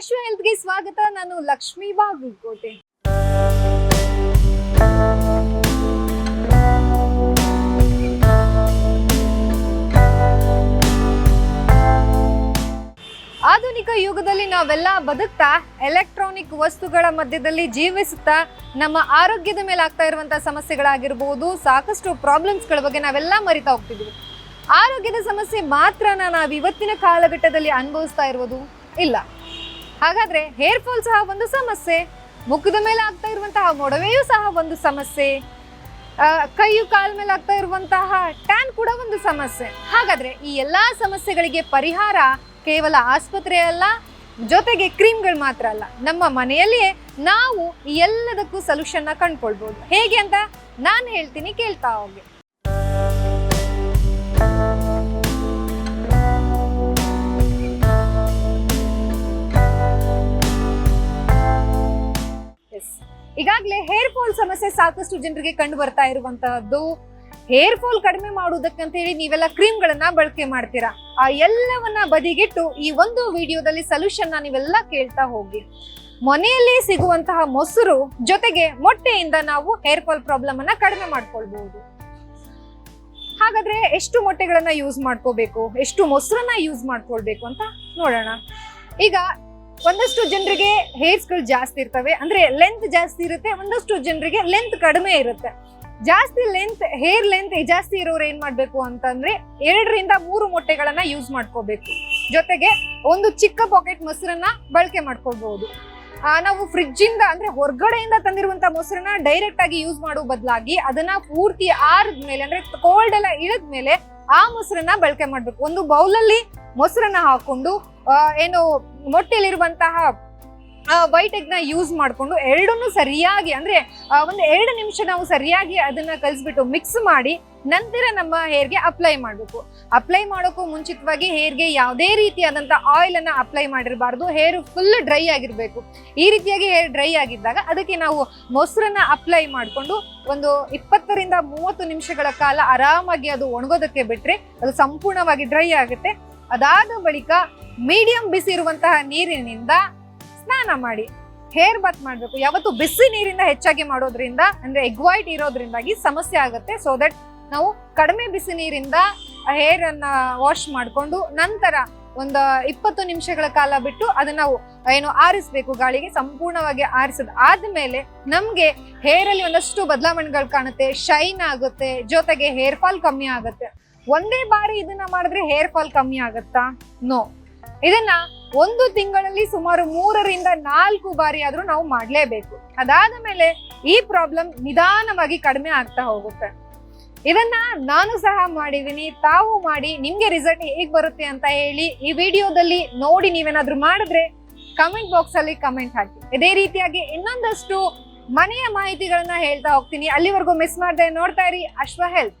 ಅಶ್ವ ಹೆಲ್ತ್ಗೆ ಸ್ವಾಗತ. ನಾನು ಲಕ್ಷ್ಮೀ ಬಾಗಲಕೋಟೆ. ಆಧುನಿಕ ಯುಗದಲ್ಲಿ ನಾವೆಲ್ಲ ಬದುಕ್ತಾ ಎಲೆಕ್ಟ್ರಾನಿಕ್ ವಸ್ತುಗಳ ಮಧ್ಯದಲ್ಲಿ ಜೀವಿಸುತ್ತಾ, ನಮ್ಮ ಆರೋಗ್ಯದ ಮೇಲೆ ಆಗ್ತಾ ಇರುವಂತಹ ಸಮಸ್ಯೆಗಳಾಗಿರ್ಬೋದು, ಸಾಕಷ್ಟು ಪ್ರಾಬ್ಲಮ್ಸ್ಗಳ ಬಗ್ಗೆ ನಾವೆಲ್ಲ ಮರಿತಾ ಹೋಗ್ತಿದ್ವಿ. ಆರೋಗ್ಯದ ಸಮಸ್ಯೆ ಮಾತ್ರನ ನಾವು ಇವತ್ತಿನ ಕಾಲಘಟ್ಟದಲ್ಲಿ ಅನುಭವಿಸ್ತಾ ಇರುವುದು ಇಲ್ಲ. ಹಾಗಾದ್ರೆ ಹೇರ್ ಫಾಲ್ ಸಹ ಒಂದು ಸಮಸ್ಯೆ, ಮುಖದ ಮೇಲೆ ಆಗ್ತಾ ಇರುವಂತಹ ಮೊಡವೆಯೂ ಸಹ ಒಂದು ಸಮಸ್ಯೆ ಕೈಯು ಕಾಲ್ ಮೇಲೆ ಆಗ್ತಾ ಇರುವಂತಹ ಟ್ಯಾನ್ ಕೂಡ ಒಂದು ಸಮಸ್ಯೆ. ಹಾಗಾದ್ರೆ ಈ ಎಲ್ಲಾ ಸಮಸ್ಯೆಗಳಿಗೆ ಪರಿಹಾರ ಕೇವಲ ಆಸ್ಪತ್ರೆ ಅಲ್ಲ, ಜೊತೆಗೆ ಕ್ರೀಮ್ಗಳು ಮಾತ್ರ ಅಲ್ಲ. ನಮ್ಮ ಮನೆಯಲ್ಲಿಯೇ ನಾವು ಎಲ್ಲದಕ್ಕೂ ಸೊಲ್ಯೂಷನ್ನ ಕಂಡ್ಕೊಳ್ಬೋದು. ಹೇಗೆ ಅಂತ ನಾನು ಹೇಳ್ತೀನಿ ಕೇಳ್ತಾ ಹೋಗಿ. ಈಗಾಗಲೇ ಹೇರ್ ಫಾಲ್ ಸಮಸ್ಯೆ ಸಾಕಷ್ಟು ಜನರಿಗೆ ಕಂಡು ಬರ್ತಾ ಇರುವಂತಹದ್ದು. ಹೇರ್ ಫಾಲ್ ಕಡಿಮೆ ಮಾಡುವುದಕ್ಕಂತ ಹೇಳಿ ನೀವೆಲ್ಲ ಕ್ರೀಮ್ಗಳನ್ನ ಬಳಕೆ ಮಾಡ್ತೀರಾ? ಆ ಎಲ್ಲವನ್ನ ಬದಿಗಿಟ್ಟು ಈ ಒಂದು ವಿಡಿಯೋದಲ್ಲಿ ಸೊಲ್ಯೂಷನ್ ನೀವೆಲ್ಲ ಕೇಳ್ತಾ ಹೋಗಿ. ಮನೆಯಲ್ಲಿ ಸಿಗುವಂತಹ ಮೊಸರು ಜೊತೆಗೆ ಮೊಟ್ಟೆಯಿಂದ ನಾವು ಹೇರ್ ಫಾಲ್ ಪ್ರಾಬ್ಲಮ್ ಅನ್ನ ಕಡಿಮೆ ಮಾಡ್ಕೊಳ್ಬಹುದು. ಹಾಗಾದ್ರೆ ಎಷ್ಟು ಮೊಟ್ಟೆಗಳನ್ನ ಯೂಸ್ ಮಾಡ್ಕೋಬೇಕು? ಎಷ್ಟು ಮೊಸರನ್ನ ಯೂಸ್ ಮಾಡ್ಕೊಳ್ಬೇಕು ಅಂತ ನೋಡೋಣ. ಈಗ ಒಂದಷ್ಟು ಜನರಿಗೆ ಹೇರ್ಸ್ಗಳು ಜಾಸ್ತಿ ಇರ್ತವೆ. ಅಂದ್ರೆ ಲೆಂತ್ ಜಾಸ್ತಿ ಇರುತ್ತೆ, ಒಂದಷ್ಟು ಜನರಿಗೆ ಲೆಂತ್ ಕಡಿಮೆ ಇರುತ್ತೆ. ಜಾಸ್ತಿ ಲೆಂತ್ ಹೇರ್ ಲೆಂತ್ ಜಾಸ್ತಿ ಇರೋರು ಏನ್ ಮಾಡ್ಬೇಕು ಅಂತಂದ್ರೆ ಎರಡರಿಂದ ಮೂರು ಮೊಟ್ಟೆಗಳನ್ನ ಯೂಸ್ ಮಾಡ್ಕೋಬೇಕು. ಜೊತೆಗೆ ಒಂದು ಚಿಕ್ಕ ಪಾಕೆಟ್ ಮೊಸರನ್ನ ಬಳಕೆ ಮಾಡ್ಕೋಬಹುದು ನಾವು ಫ್ರಿಡ್ಜ್ ಇಂದ ಅಂದ್ರೆ ಹೊರಗಡೆಯಿಂದ ತಂದಿರುವಂತ ಮೊಸರನ್ನ ಡೈರೆಕ್ಟ್ ಆಗಿ ಯೂಸ್ ಮಾಡೋ ಬದಲಾಗಿ ಅದನ್ನ ಪೂರ್ತಿ ಆರಿದ್ಮೇಲೆ ಅಂದ್ರೆ ಕೋಲ್ಡ್ ಎಲ್ಲ ಇಳಿದ್ಮೇಲೆ ಆ ಮೊಸರನ್ನ ಬಳಕೆ ಮಾಡ್ಬೇಕು. ಒಂದು ಬೌಲಲ್ಲಿ ಮೊಸರನ್ನ ಹಾಕೊಂಡು ಏನು ಮೊಟ್ಟೆಯಲ್ಲಿರುವಂತಹ ವೈಟೆಗ್ನ ಯೂಸ್ ಮಾಡಿಕೊಂಡು ಎರಡನ್ನು ಸರಿಯಾಗಿ, ಅಂದ್ರೆ ಒಂದು ಎರಡು ನಿಮಿಷ ನಾವು ಸರಿಯಾಗಿ ಅದನ್ನ ಕಲಿಸ್ಬಿಟ್ಟು ಮಿಕ್ಸ್ ಮಾಡಿ ನಂತರ ನಮ್ಮ ಹೇರ್ಗೆ ಅಪ್ಲೈ ಮಾಡಬೇಕು. ಅಪ್ಲೈ ಮಾಡೋಕ್ಕೂ ಮುಂಚಿತವಾಗಿ ಹೇರ್ಗೆ ಯಾವುದೇ ರೀತಿಯಾದಂಥ ಆಯಿಲ್ ಅನ್ನ ಅಪ್ಲೈ ಮಾಡಿರಬಾರ್ದು. ಹೇರ್ ಫುಲ್ ಡ್ರೈ ಆಗಿರಬೇಕು. ಈ ರೀತಿಯಾಗಿ ಹೇರ್ ಡ್ರೈ ಆಗಿದ್ದಾಗ ಅದಕ್ಕೆ ನಾವು ಮೊಸರನ್ನು ಅಪ್ಲೈ ಮಾಡಿಕೊಂಡು ಒಂದು ಇಪ್ಪತ್ತರಿಂದ ಮೂವತ್ತು ನಿಮಿಷಗಳ ಕಾಲ ಆರಾಮಾಗಿ ಅದು ಒಣಗೋದಕ್ಕೆ ಬಿಟ್ಟರೆ ಅದು ಸಂಪೂರ್ಣವಾಗಿ ಡ್ರೈ ಆಗುತ್ತೆ. ಅದಾದ ಬಳಿಕ ಮೀಡಿಯಂ ಬಿಸಿ ಇರುವಂತಹ ನೀರಿನಿಂದ ಸ್ನಾನ ಮಾಡಿ ಹೇರ್ ಬಾತ್ ಮಾಡಬೇಕು. ಯಾವತ್ತು ಬಿಸಿ ನೀರಿಂದ ಹೆಚ್ಚಾಗಿ ಮಾಡೋದ್ರಿಂದ, ಅಂದ್ರೆ ಎಗ್ ವೈಟ್ ಇರೋದ್ರಿಂದಾಗಿ ಸಮಸ್ಯೆ ಆಗುತ್ತೆ. ಸೊ ದಟ್ ನಾವು ಕಡಿಮೆ ಬಿಸಿ ನೀರಿಂದ ಹೇರ್ ಅನ್ನ ವಾಶ್ ಮಾಡಿಕೊಂಡು ನಂತರ ಒಂದು ಇಪ್ಪತ್ತು ನಿಮಿಷಗಳ ಕಾಲ ಬಿಟ್ಟು ಅದನ್ನ ನಾವು ಏನು ಆರಿಸಬೇಕು, ಗಾಳಿಗೆ ಸಂಪೂರ್ಣವಾಗಿ ಆರಿಸಿದ. ಆದ್ಮೇಲೆ ನಮ್ಗೆ ಹೇರ್ ಅಲ್ಲಿ ಒಂದಷ್ಟು ಬದಲಾವಣೆಗಳು ಕಾಣುತ್ತೆ. ಶೈನ್ ಆಗುತ್ತೆ, ಜೊತೆಗೆ ಹೇರ್ ಫಾಲ್ ಕಮ್ಮಿ ಆಗುತ್ತೆ. ಒಂದೇ ಬಾರಿ ಇದನ್ನ ಮಾಡಿದ್ರೆ ಹೇರ್ ಫಾಲ್ ಕಮ್ಮಿ ಆಗುತ್ತಾ? ನೋ ಇದನ್ನ ಒಂದು ತಿಂಗಳಲ್ಲಿ ಸುಮಾರು ಮೂರರಿಂದ ನಾಲ್ಕು ಬಾರಿ ಆದ್ರೂ ನಾವು ಮಾಡಲೇಬೇಕು. ಅದಾದ ಮೇಲೆ ಈ ಪ್ರಾಬ್ಲಮ್ ನಿಧಾನವಾಗಿ ಕಡಿಮೆ ಆಗ್ತಾ ಹೋಗುತ್ತೆ. ಇದನ್ನ ನಾನು ಸಹ ಮಾಡಿದೀನಿ ತಾವು ಮಾಡಿ, ನಿಮ್ಗೆ ರಿಸಲ್ಟ್ ಹೇಗೆ ಬರುತ್ತೆ ಅಂತ ಹೇಳಿ ಈ ವಿಡಿಯೋದಲ್ಲಿ ನೋಡಿ ನೀವೇನಾದ್ರೂ ಮಾಡಿದ್ರೆ ಕಮೆಂಟ್ ಬಾಕ್ಸ್ ಅಲ್ಲಿ ಕಮೆಂಟ್ ಹಾಕಿ. ಇದೇ ರೀತಿಯಾಗಿ ಇನ್ನೊಂದಷ್ಟು ಮನೆಯ ಮಾಹಿತಿಗಳನ್ನ ಹೇಳ್ತಾ ಹೋಗ್ತೀನಿ. ಅಲ್ಲಿವರೆಗೂ ಮಿಸ್ ಮಾಡದೆ ನೋಡ್ತಾ ಇರಿ. ಅಶ್ವ ಹೆಲ್ತ್